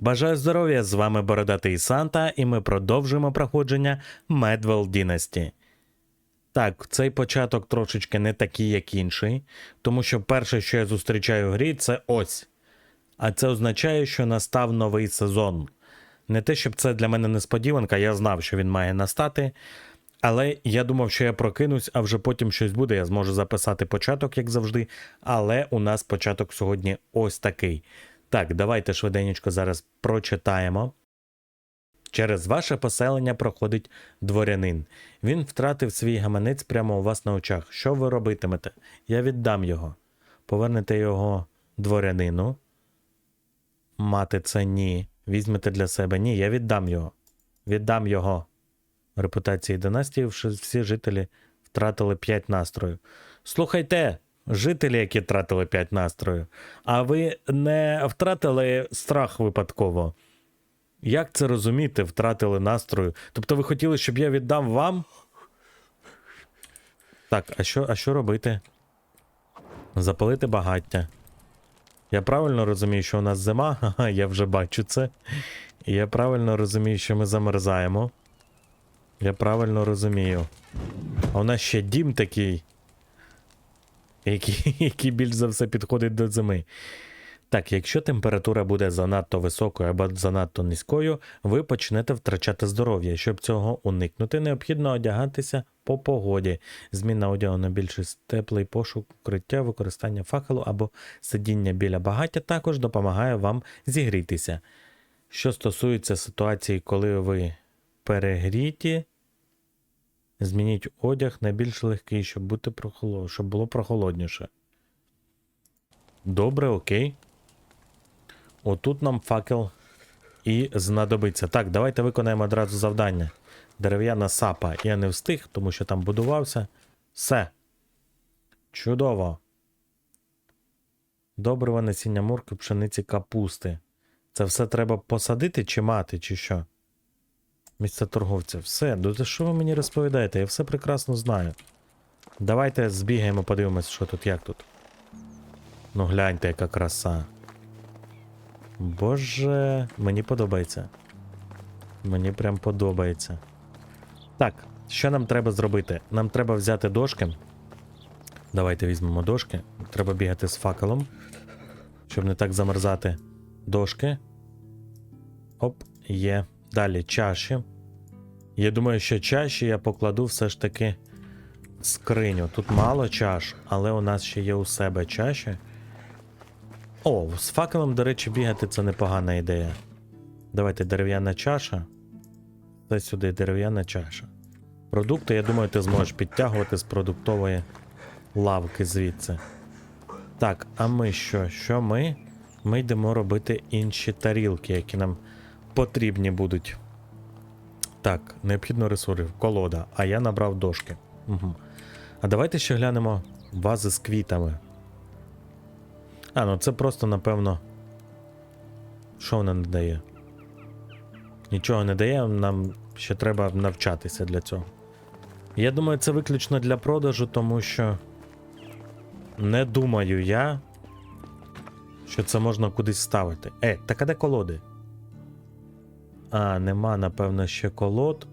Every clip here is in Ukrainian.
Бажаю здоров'я! З вами Бородатий Санта, і ми продовжуємо проходження Medwell Dynasty. Так, цей початок трошечки не такий, як інший, тому що перше, що я зустрічаю в грі, це ось. А це означає, що настав новий сезон. Не те, щоб це для мене несподіванка, я знав, що він має настати. Але я думав, що я прокинусь, а вже потім щось буде. Я зможу записати початок, як завжди. Але у нас початок сьогодні ось такий. Так, давайте швиденько зараз прочитаємо. Через ваше поселення проходить дворянин. Він втратив свій гаманець прямо у вас на очах. Що ви робитимете? Я віддам його. Повернете його дворянину. Мати це ні. Візьмете для себе. Ні, я віддам його. Віддам його. Репутації династії всі жителі втратили 5 настрою. Слухайте, жителі, які втратили 5 настрою, а ви не втратили страх випадково. Як це розуміти, втратили настрою? Тобто ви хотіли, щоб я віддав вам? Так, а що, а що робити? Запалити багаття. Я правильно розумію, що у нас зима? Ага, я вже бачу це. Я правильно розумію, що ми замерзаємо. Я правильно розумію. А у нас ще дім такий, який, який більш за все підходить до зими. Так, якщо температура буде занадто високою або занадто низькою, ви почнете втрачати здоров'я. Щоб цього уникнути, необхідно одягатися по погоді. Зміна одягу на більш теплий пошук укриття, використання факелу або сидіння біля багаття також допомагає вам зігрітися. Що стосується ситуації, коли ви перегріті, змініть одяг на більш легкий, щоб, бути прохолод... щоб було прохолодніше. Добре, окей. Отут нам факел і знадобиться. Так, давайте виконаємо одразу завдання. Дерев'яна сапа. Я не встиг, тому що там будувався. Все. Чудово. Добрива насіння морки, пшениці капусти. Це все треба посадити чи мати, чи що? Місце торговця. Все, ну за що ви мені розповідаєте? Я все прекрасно знаю. Давайте збігаємо, подивимось, що тут, як тут. Ну гляньте, яка краса. Боже, мені подобається. Мені прям подобається. Так, що нам треба зробити? Нам треба взяти дошки. Давайте візьмемо дошки. Треба бігати з факелом, щоб не так замерзати. Дошки. Оп, є. Далі чаші. Я думаю, що чаші я покладу все ж таки скриню. Тут мало чаш, але у нас ще є у себе чаші. О, з факелом, до речі, бігати це непогана ідея. Давайте дерев'яна чаша. Це сюди дерев'яна чаша. Продукти, я думаю, ти зможеш підтягувати з продуктової лавки звідси. Так, а ми що? Що ми? Ми йдемо робити інші тарілки, які нам потрібні будуть. Так, необхідно ресурсів. Колода, а я набрав дошки. Угу. А давайте ще глянемо вази з квітами. А, ну це просто, напевно. Що вона не дає? Нічого не дає, нам ще треба навчатися для цього. Я думаю, це виключно для продажу, тому що не думаю я, що це можна кудись ставити. Е, так а де колоди? А, нема, напевно, ще колод.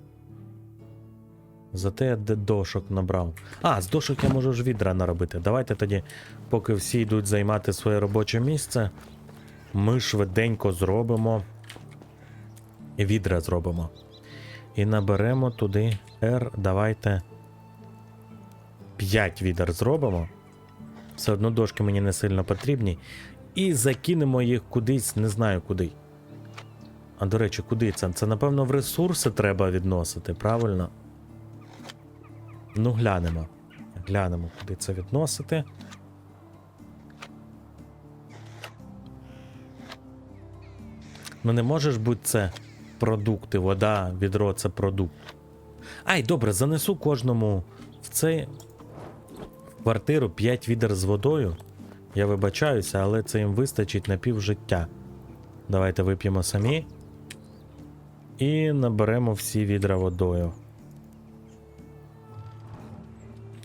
Зате я дошок набрав. А, з дошок я можу ж відра наробити. Давайте тоді, поки всі йдуть займати своє робоче місце, ми швиденько зробимо. І відра зробимо. І наберемо туди R. Давайте 5 відер зробимо. Все одно дошки мені не сильно потрібні. І закинемо їх кудись, не знаю куди. А до речі, куди це? Це, напевно, в ресурси треба відносити, правильно? Ну, глянемо. Глянемо, куди це відносити. Ну, не можеш бути це продукти, вода, відро це продукт. Ай, добре, занесу кожному в цей в квартиру 5 відер з водою. Я вибачаюся, але це їм вистачить на пів життя. Давайте вип'ємо самі. І наберемо всі відра водою.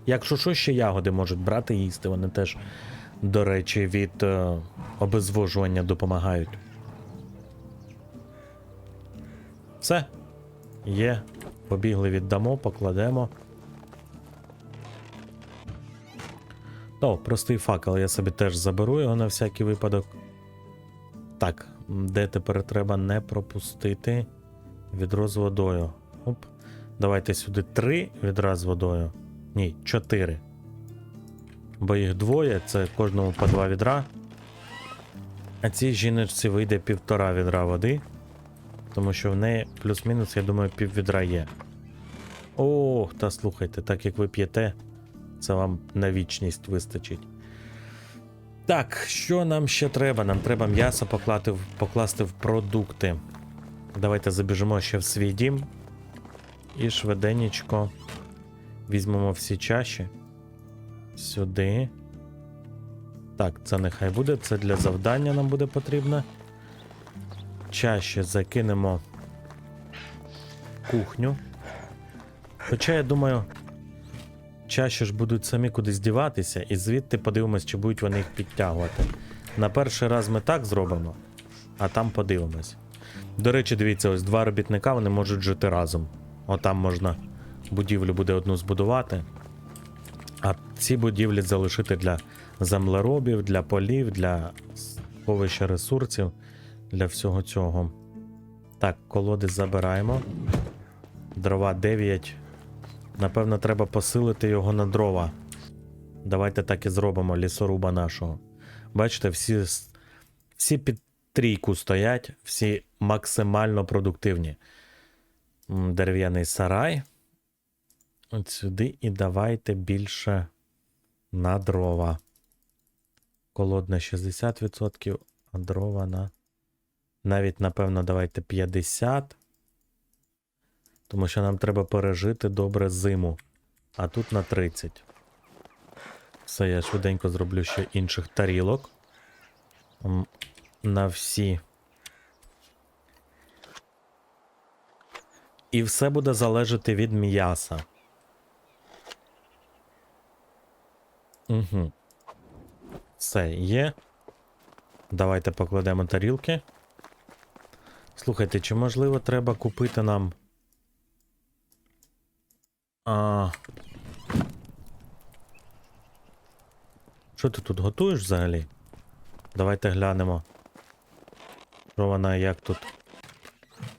Якщо що, ще ягоди можуть брати і їсти, вони теж, до речі, від е, обезвожування допомагають. Все. Є. Побігли, віддамо, покладемо. О, простий факел, я собі теж заберу його на всякий випадок. Так, де тепер треба не пропустити відро з водою. Оп. Давайте сюди три відра з водою. Ні, чотири. Бо їх двоє, це кожному по два відра. А цій жіночці вийде півтора відра води. Тому що в неї плюс-мінус, я думаю, пів відра є. Ох, та слухайте, так як ви п'єте, це вам на вічність вистачить. Так, що нам ще треба? Нам треба м'ясо поклати, покласти в продукти. Давайте забіжимо ще в свій дім. І швиденечко візьмемо всі чаші. Сюди. Так, це нехай буде. Це для завдання нам буде потрібно. Чаще закинемо кухню. Хоча я думаю, чаще ж будуть самі кудись діватися, і звідти подивимось, чи будуть вони їх підтягувати. На перший раз ми так зробимо, а там подивимось. До речі, дивіться, ось два робітника вони можуть жити разом. Отам можна будівлю буде одну збудувати. А ці будівлі залишити для землеробів, для полів, для сховища ресурсів, для всього цього. Так, колоди забираємо. Дрова 9. Напевно, треба посилити його на дрова. Давайте так і зробимо лісоруба нашого. Бачите, всі, всі під трійку стоять, всі максимально продуктивні. Дерев'яний сарай. От сюди і давайте більше на дрова. Колодна 60%, а дрова на. Навіть, напевно, давайте 50. Тому що нам треба пережити добре зиму. А тут на 30. Все, я швиденько зроблю ще інших тарілок. На всі. І все буде залежати від м'яса. Угу. Все є. Давайте покладемо тарілки. Слухайте, чи можливо треба купити нам. А... Що ти тут готуєш взагалі? Давайте глянемо. Що вона як тут.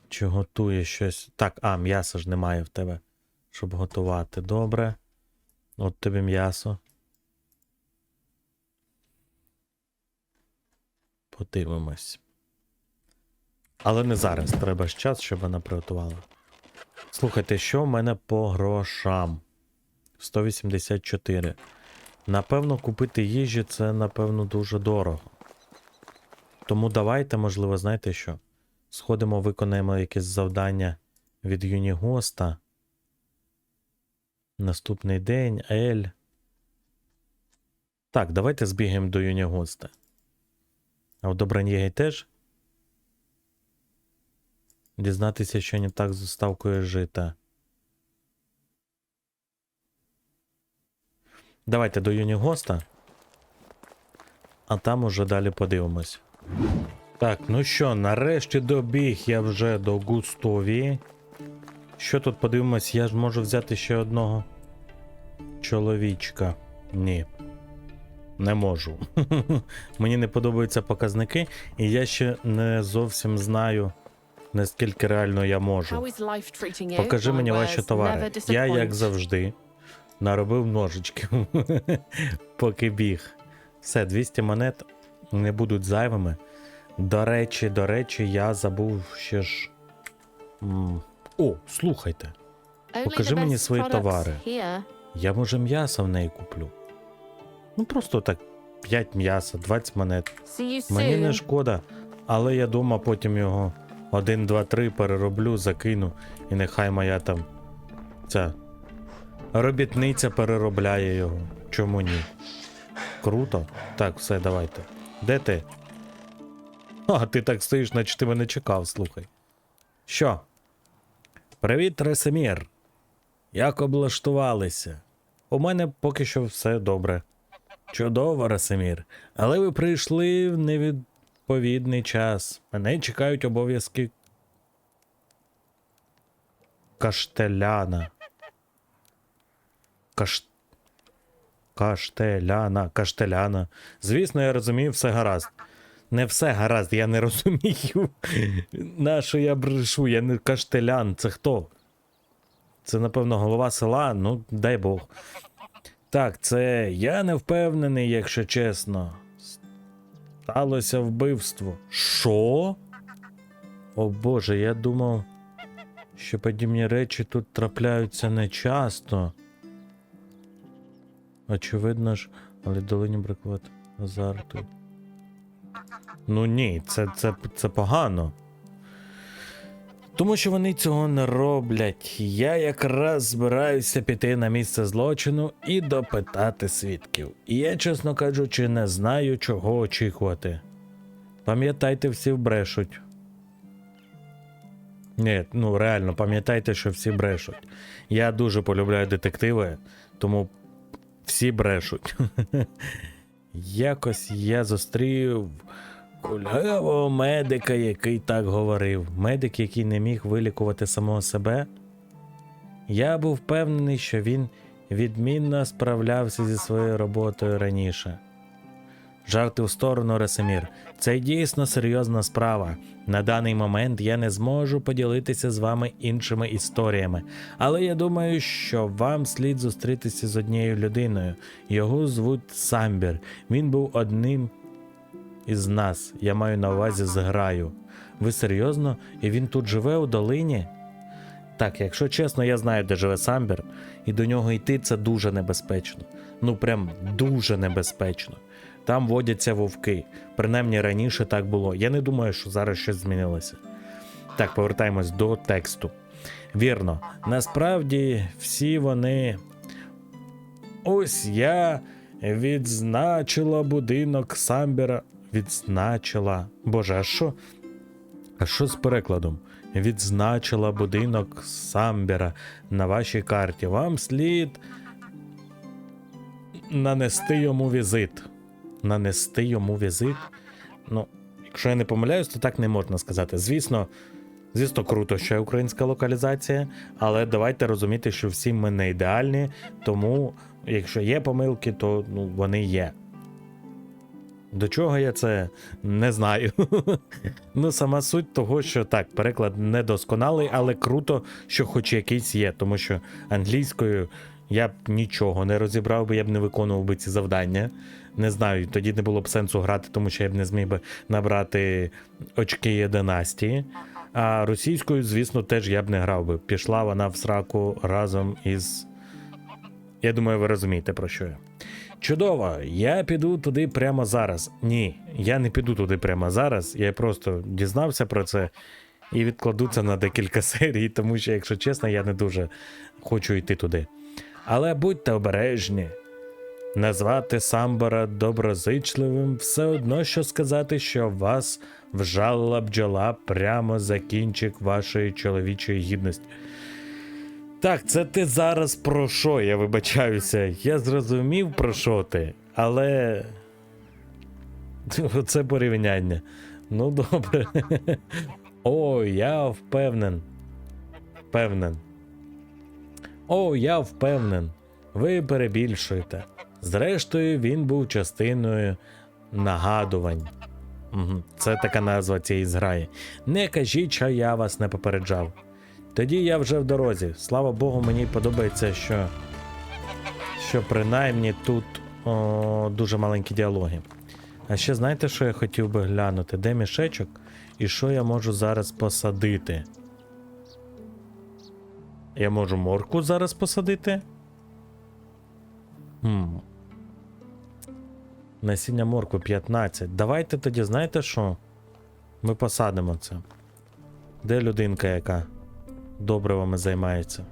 Чи готує щось. Так, а, м'яса ж немає в тебе, щоб готувати. Добре. От тобі м'ясо. Подивимось. Але не зараз. Треба ж час, щоб вона приготувала. Слухайте, що в мене по грошам? 184. Напевно, купити їжі це, напевно, дуже дорого. Тому давайте, можливо, знаєте що? Сходимо, виконаємо якесь завдання від Юнігоста. Наступний день, Ель. Так, давайте збігаємо до Юнігоста. А в Добранєгі теж? Дізнатися, що не так з доставкою жита. Давайте до Юнігоста. А там уже далі подивимось. Так, ну що, нарешті добіг я вже до Густові. Що тут подивимось, я ж можу взяти ще одного чоловічка. Ні. Не можу. Мені не подобаються показники, і я ще не зовсім знаю, наскільки реально я можу. Покажи мені ваші товари. Я, як завжди, наробив ножички, поки біг. Все, 200 монет не будуть зайвими. До речі, до речі, я забув ще ж. м, О, слухайте. Покажи мені свої товари. Here. Я може м'ясо в неї куплю. Ну просто так, 5 м'яса, 20 монет. Мені не шкода, але я дома потім його 1, 2, 3 перероблю, закину, і нехай моя там ця робітниця переробляє його. Чому ні? Круто. Так, все, давайте. Де ти? А, ти так стоїш, наче ти мене чекав, слухай. Що? Привіт, Ресемір. Як облаштувалися? У мене поки що все добре. Чудово, Расимір. Але ви прийшли в невідповідний час. Мене чекають обов'язки Каштеляна. Каш... Каштеляна, каштеляна. Звісно, я розумію, все гаразд. Не все гаразд, я не розумію. На що я брешу? Я не каштелян. Це хто? Це, напевно, голова села, ну, дай Бог. Так, це я не впевнений, якщо чесно. Сталося вбивство. Що? О Боже, я думав, що подібні речі тут трапляються нечасто. Очевидно ж, але долині бракувати азарту. Ну ні, це, це, це погано. Тому що вони цього не роблять. Я якраз збираюся піти на місце злочину і допитати свідків. І я, чесно кажучи, не знаю, чого очікувати. Пам'ятайте, всі брешуть. Ні, ну реально, пам'ятайте, що всі брешуть. Я дуже полюбляю детективи, тому всі брешуть. Якось я зустрів кульгавого медика, який так говорив. Медик, який не міг вилікувати самого себе. Я був впевнений, що він відмінно справлявся зі своєю роботою раніше. Жарти в сторону, Ресемір. Це дійсно серйозна справа. На даний момент я не зможу поділитися з вами іншими історіями, але я думаю, що вам слід зустрітися з однією людиною. Його звуть Самбір. Він був одним із нас. Я маю на увазі зграю. Ви серйозно? І він тут живе у долині? Так, якщо чесно, я знаю, де живе Самбір, і до нього йти це дуже небезпечно. Ну прям дуже небезпечно. Там водяться вовки. Принаймні раніше так було. Я не думаю, що зараз щось змінилося. Так, повертаємось до тексту. Вірно, насправді всі вони. Ось я відзначила будинок Самбіра. Відзначила. Боже, а що? А що з перекладом? Відзначила будинок Самбіра на вашій карті. Вам слід нанести йому візит. Нанести йому візит. Ну, якщо я не помиляюсь, то так не можна сказати. Звісно, звісно, круто, що є українська локалізація, але давайте розуміти, що всі ми не ідеальні, тому якщо є помилки, то ну, вони є. До чого я це не знаю. ну, сама суть того, що так, переклад недосконалий, але круто, що хоч якийсь є, тому що англійською я б нічого не розібрав би, я б не виконував би ці завдання. Не знаю, тоді не було б сенсу грати, тому що я б не зміг би набрати очки династії. А російською, звісно, теж я б не грав би. Пішла вона в сраку разом із. Я думаю, ви розумієте, про що я. Чудово, я піду туди прямо зараз. Ні, я не піду туди прямо зараз. Я просто дізнався про це і відкладу це на декілька серій, тому що, якщо чесно, я не дуже хочу йти туди. Але будьте обережні. Назвати Самбора доброзичливим все одно, що сказати, що вас вжалила бджола прямо за кінчик вашої чоловічої гідності. Так, це ти зараз про що? Я вибачаюся. Я зрозумів про що ти, але. Це порівняння. Ну, добре. О, я впевнен. Впевнен. О, я впевнен. Ви перебільшуєте. Зрештою, він був частиною нагадувань. Це така назва цієї зграї. Не кажіть, що я вас не попереджав. Тоді я вже в дорозі. Слава Богу, мені подобається, що, що принаймні тут о, дуже маленькі діалоги. А ще знаєте, що я хотів би глянути? Де мішечок і що я можу зараз посадити? Я можу морку зараз посадити? Хм. Насіння моркви 15. Давайте тоді, знаєте що? Ми посадимо це. Де людинка яка? Добривами займається.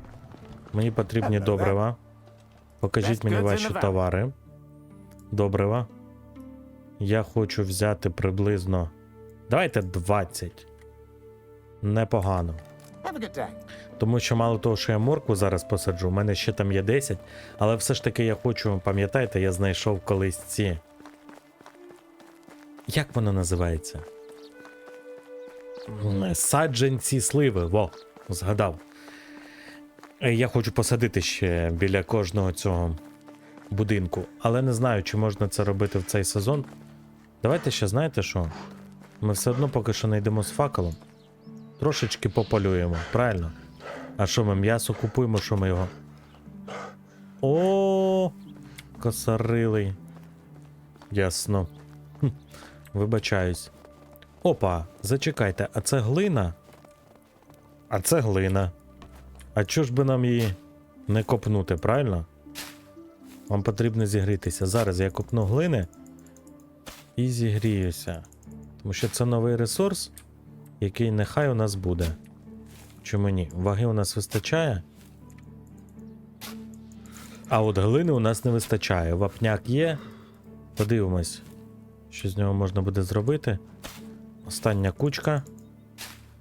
Мені потрібні добрива. Покажіть мені ваші товари. Добрива. Я хочу взяти приблизно. Давайте 20. Непогано. Тому що мало того, що я моркву зараз посаджу, у мене ще там є 10, але все ж таки я хочу, пам'ятаєте, я знайшов колись ці. Як воно називається? Саджанці сливи, во, згадав. Е, Я хочу посадити ще біля кожного цього будинку, але не знаю, чи можна це робити в цей сезон. Давайте ще знаєте що? Ми все одно поки що не йдемо з факелом. Трошечки пополюємо, правильно? А що ми м'ясо купуємо, що ми його. О, косарилий. Ясно. Вибачаюсь. Опа, зачекайте, а це глина? А це глина. А чого ж би нам її не копнути, правильно? Вам потрібно зігрітися. Зараз я копну глини і зігріюся. Тому що це новий ресурс, який нехай у нас буде. Чому ні? Ваги у нас вистачає. А от глини у нас не вистачає. Вапняк є. Подивимось, що з нього можна буде зробити. Остання кучка.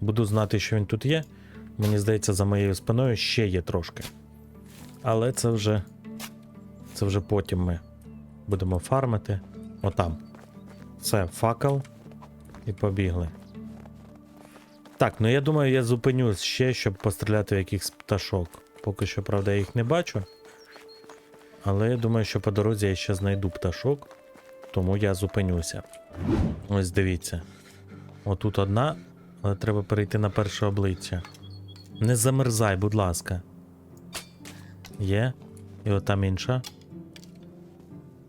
Буду знати, що він тут є. Мені здається, за моєю спиною ще є трошки. Але це вже. Це вже потім ми будемо фармити. Отам. Все, факел. І побігли. Так, ну я думаю, я зупинюсь ще, щоб постріляти в якихось пташок. Поки що, правда, я їх не бачу. Але я думаю, що по дорозі я ще знайду пташок, тому я зупинюся. Ось дивіться. Отут одна, але треба перейти на перше обличчя. Не замерзай, будь ласка. Є. І отам інша.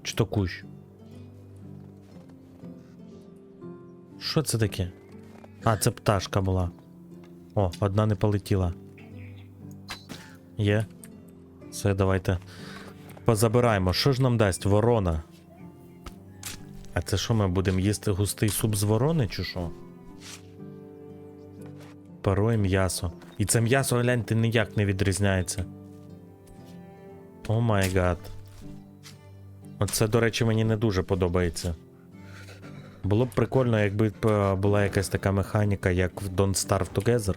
Чи то кущ? Що це таке? А, це пташка була. О, одна не полетіла. Є. Все, давайте. Позабираємо. Що ж нам дасть ворона? А це що ми будемо їсти густий суп з ворони, чи що? Парує м'ясо. І це м'ясо, гляньте, ніяк не відрізняється. О май гад. Оце, до речі, мені не дуже подобається. Було б прикольно, якби була якась така механіка, як в Don't Starve Together,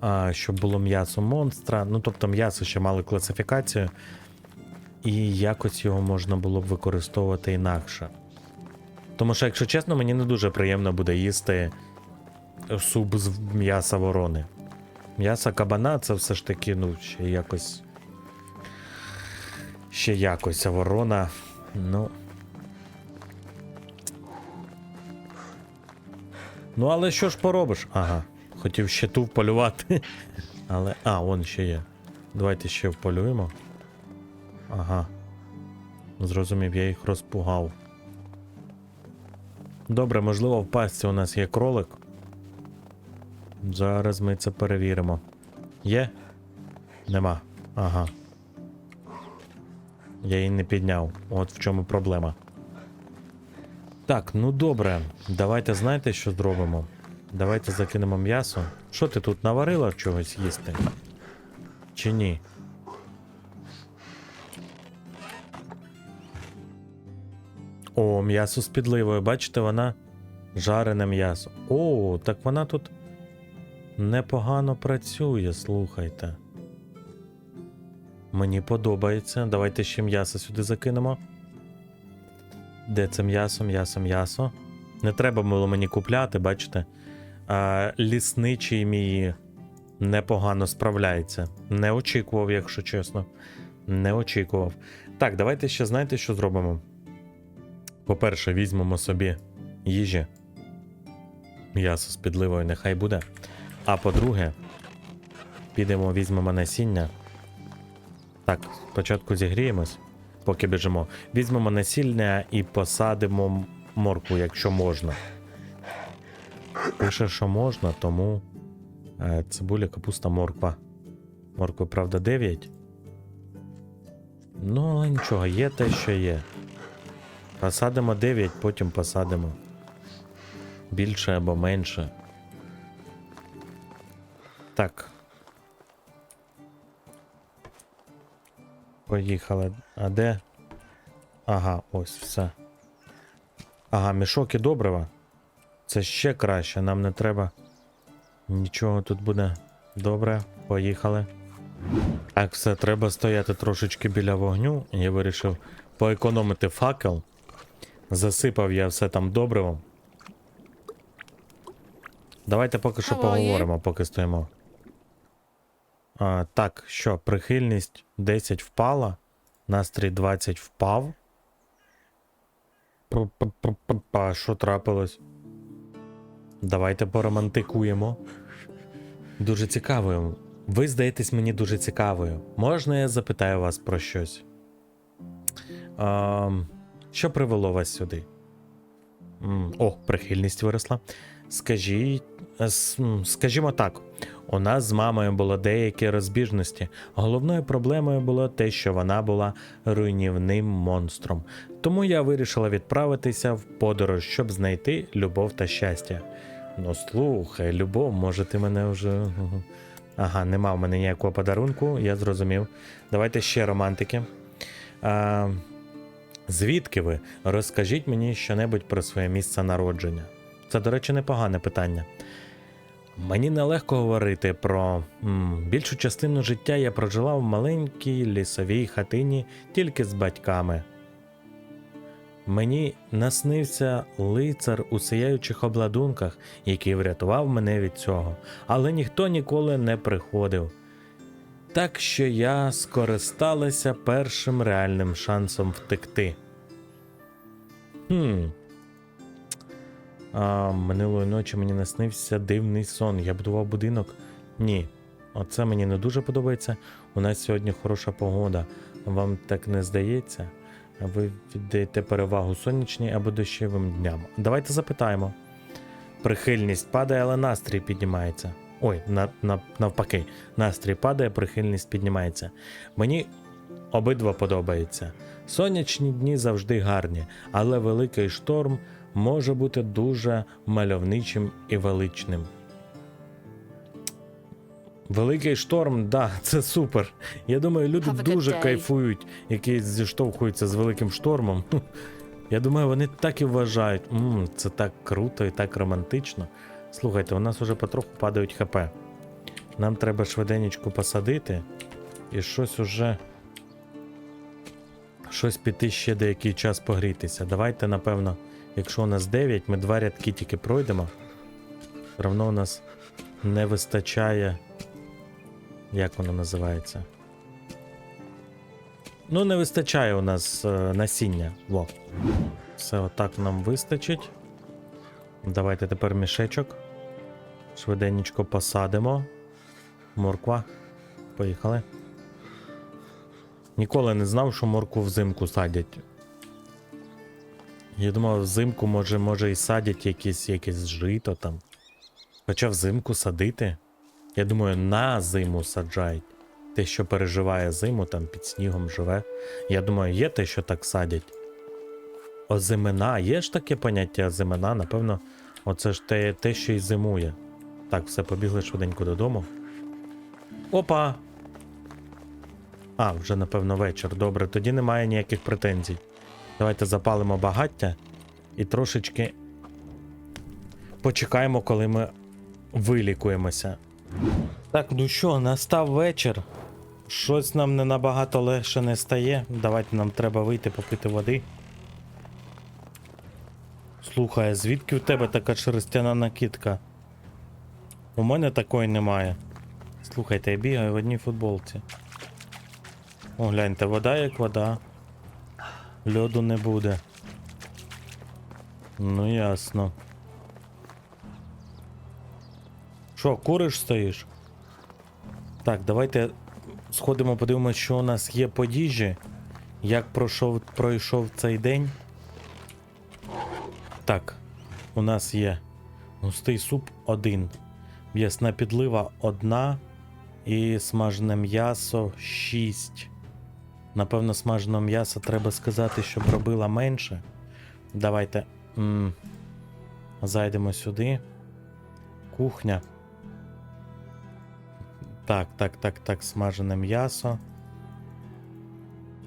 а, щоб було м'ясо монстра. Ну, тобто м'ясо ще мали класифікацію, і якось його можна було б використовувати інакше. Тому що, якщо чесно, мені не дуже приємно буде їсти суп з м'яса ворони. М'ясо кабана це все ж таки, ну, ще якось. Ще якось, а ворона. Ну. Ну, але що ж поробиш? Ага. Хотів ще ту вполювати. Але. А, вон ще є. Давайте ще вполюємо. Ага. Зрозумів, я їх розпугав. Добре, можливо, в пастці у нас є кролик. Зараз ми це перевіримо. Є? Нема. Ага. Я її не підняв. От в чому проблема. Так, ну добре. Давайте знаєте, що зробимо? Давайте закинемо м'ясо. Що ти тут наварила чогось їсти? Чи ні? О, м'ясо з підливою. Бачите, вона жарене м'ясо. О, так вона тут непогано працює, слухайте. Мені подобається. Давайте ще м'ясо сюди закинемо. Де це м'ясо, м'ясо, м'ясо. Не треба було мені купляти, бачите? А, лісничий мій непогано справляється. Не очікував, якщо чесно. Не очікував. Так, давайте ще знаєте, що зробимо? По-перше, візьмемо собі їжі. М'ясо з підливою нехай буде. А по-друге, підемо, візьмемо насіння. Так, спочатку зігріємось, поки біжимо. Візьмемо насіння і посадимо м- моркву, якщо можна. Пише, що можна, тому е, цибуля, капуста, морква. Моркви, правда, 9. Ну, але нічого, є те, що є. Посадимо 9, потім посадимо. Більше або менше. Так. Поїхали. А де? Ага, ось все. Ага, мішок і добрива. Це ще краще, нам не треба. Нічого тут буде. Добре, поїхали. Так, все, треба стояти трошечки біля вогню. Я вирішив поекономити факел. Засипав я все там добривом. Давайте поки що поговоримо, поки стоїмо. А, так, що, прихильність 10 впала, настрій 20 впав. П-п-п-п-па, Що трапилось? Давайте поромантикуємо. Дуже цікавою. Ви здаєтесь мені дуже цікавою. Можна я запитаю вас про щось? А, що привело вас сюди? О, прихильність виросла. Скажіть, е, скажімо так, у нас з мамою було деякі розбіжності. Головною проблемою було те, що вона була руйнівним монстром. Тому я вирішила відправитися в подорож, щоб знайти любов та щастя. Ну слухай, любов, може ти мене вже. Ага, нема в мене ніякого подарунку, я зрозумів. Давайте ще романтики. А, звідки ви? Розкажіть мені щонебудь про своє місце народження. Це, до речі, непогане питання. Мені нелегко говорити про більшу частину життя я прожила в маленькій лісовій хатині тільки з батьками. Мені наснився лицар у сияючих обладунках, який врятував мене від цього, але ніхто ніколи не приходив. Так що я скористалася першим реальним шансом втекти. Хм. А, минулої ночі мені наснився дивний сон. Я будував будинок. Ні. Оце мені не дуже подобається. У нас сьогодні хороша погода. Вам так не здається? Ви віддаєте перевагу сонячній або дощовим дням. Давайте запитаємо. Прихильність падає, але настрій піднімається. Ой, на, на, навпаки, настрій падає, прихильність піднімається. Мені обидва подобається. Сонячні дні завжди гарні, але великий шторм може бути дуже мальовничим і величним. Великий шторм, да, це супер. Я думаю, люди дуже day. кайфують, які зіштовхуються з великим штормом. Я думаю, вони так і вважають. м це так круто і так романтично. Слухайте, у нас уже потроху падають ХП. Нам треба швиденечко посадити і щось уже. Щось піти ще деякий час погрітися. Давайте, напевно, якщо у нас 9, ми два рядки тільки пройдемо. Все равно у нас не вистачає. Як воно називається? Ну, не вистачає у нас е, насіння. Во. Все отак нам вистачить. Давайте тепер мішечок. Швиденечко посадимо. Морква. Поїхали. Ніколи не знав, що моркву взимку садять. Я думав, взимку може, може і садять якісь, якесь жито там. Хоча взимку садити. Я думаю, на зиму саджають. Те, що переживає зиму, там під снігом живе. Я думаю, є те, що так садять. Озимина, є ж таке поняття озимина, напевно, оце ж те, те, що й зимує. Так, все, побігли швиденько додому. Опа! А, вже напевно вечір. Добре, тоді немає ніяких претензій. Давайте запалимо багаття і трошечки почекаємо, коли ми вилікуємося. Так, ну що, настав вечір. Щось нам не набагато легше не стає. Давайте нам треба вийти попити води. Слухай, а звідки у тебе така шерстяна накидка? У мене такої немає. Слухайте, я бігаю в одній футболці. О, гляньте, вода як вода. Льоду не буде. Ну ясно. Що, куриш стоїш? Так, давайте сходимо, подивимося, що у нас є по їжі. Як пройшов, пройшов цей день. Так, у нас є густий суп один, м'ясна підлива одна і смажене м'ясо 6. Напевно, смаженого м'яса треба сказати, щоб робила менше. Давайте м- зайдемо сюди. Кухня. Так, так, так, так, смажене м'ясо.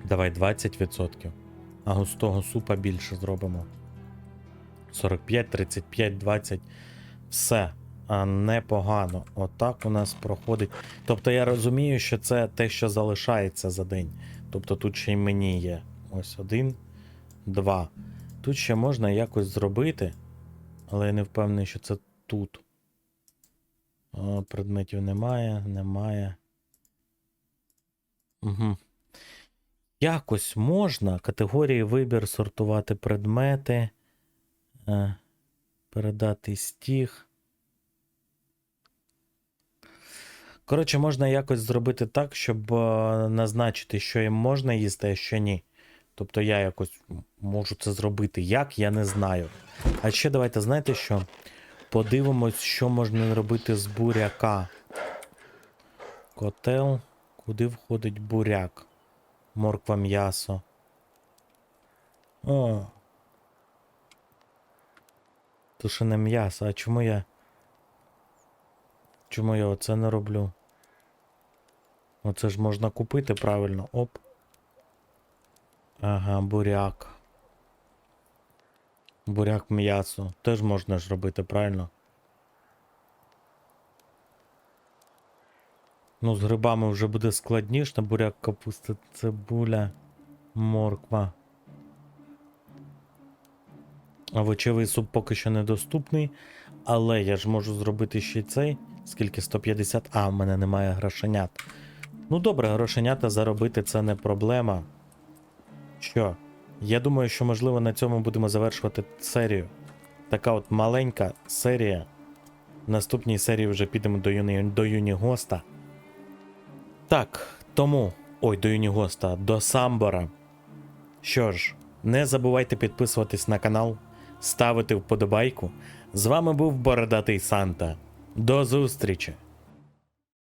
Давай 20%. А густого супа більше зробимо. 45, 35, 20. Все. А непогано. Отак у нас проходить. Тобто я розумію, що це те, що залишається за день. Тобто тут ще й мені є. Ось один, два. Тут ще можна якось зробити, але я не впевнений, що це тут. О, предметів немає, немає. Угу. Якось можна категорії вибір, сортувати предмети, е, передати стіг. Коротше, можна якось зробити так, щоб е, назначити, що їм можна їсти, а що ні. Тобто я якось можу це зробити. Як, я не знаю. А ще давайте, знаєте що? Подивимось, що можна робити з буряка. Котел, куди входить буряк? Морква м'ясо. О. Тушене м'ясо. А чому я. Чому я оце не роблю? Оце ж можна купити правильно. Оп. Ага, буряк. Буряк м'ясо. Теж можна ж робити, правильно? Ну, з грибами вже буде складніше. Буряк, капуста, цибуля, морква. Овочевий суп поки що недоступний. Але я ж можу зробити ще цей. Скільки? 150. А, в мене немає грошенят. Ну добре, грошенята заробити це не проблема. Що? Я думаю, що можливо на цьому будемо завершувати серію. Така от маленька серія. В наступній серії вже підемо до юні, до Юнігоста. Так, тому. Ой, до Юнігоста, до Самбора. Що ж, не забувайте підписуватись на канал, ставити вподобайку. З вами був Бородатий Санта. До зустрічі!